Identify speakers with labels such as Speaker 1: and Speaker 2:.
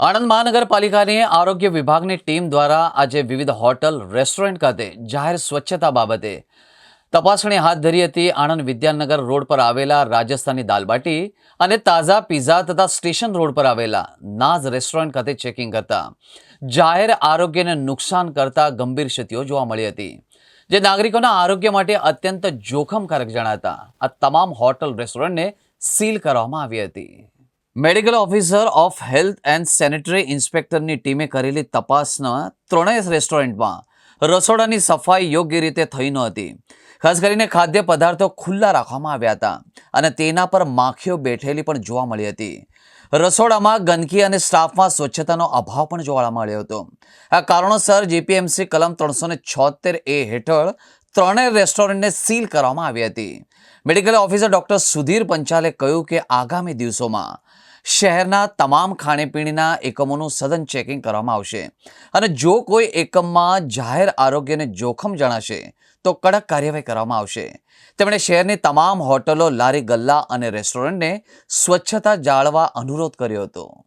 Speaker 1: આણંદ મહાનગરપાલિકાની આરોગ્ય વિભાગની ટીમ દ્વારા આજે વિવિધ હોટલ, રેસ્ટોરન્ટ ખાતે જાહેર સ્વચ્છતા બાબતે તપાસણી હાથ ધરી હતી આણંદ વિદ્યાનગર રોડ પર આવેલા રાજસ્થાની દાલબાટી અને તાઝા પીઝા તથા સ્ટેશન રોડ પર આવેલા નાઝ રેસ્ટોરન્ટ ખાતે ચેકિંગ કરતા જાહેર આરોગ્યને નુકસાન કરતા ગંભીર સ્થિતિઓ જોવા મળી હતી, જે નાગરિકોના આરોગ્ય માટે અત્યંત જોખમકારક જણાતા આ તમામ હોટલ, રેસ્ટોરન્ટને સીલ કરવામાં આવી હતી. Medical officer of health and sanitary ઇન્સ્પેક્ટરની ટીમે કરેલી તપાસના ત્રણેય રેસ્ટોરન્ટમાં રસોડાની સફાઈ યોગ્ય રીતે થઈ નહોતી. ખાસ કરીને ખાદ્ય પદાર્થો ખુલ્લા રાખવામાં આવ્યા હતા અને તેના પર માખીઓ બેઠેલી પણ જોવા મળી હતી. રસોડામાં ગંદકી અને સ્ટાફમાં સ્વચ્છતાનો અભાવ પણ જોવા મળ્યો હતો. આ કારણોસર જીપીએમસી કલમ ત્રણસો ને છોતેર એ હેઠળ ત્રણેય રેસ્ટોરન્ટને સીલ કરવામાં આવી હતી. મેડિકલ ઓફિસર ડૉક્ટર સુધીર પંચાલે કહ્યું કે આગામી દિવસોમાં શહેરના તમામ ખાણીપીણીના એકમોનું સઘન ચેકિંગ કરવામાં આવશે. અને જો કોઈ એકમમાં જાહેર આરોગ્યને જોખમ જણાશે, તો કડક કાર્યવાહી કરવામાં આવશે. તેમણે શહેરની તમામ હોટલો, લારી ગલ્લા અને રેસ્ટોરન્ટને સ્વચ્છતા જાળવા અનુરોધ કર્યો હતો.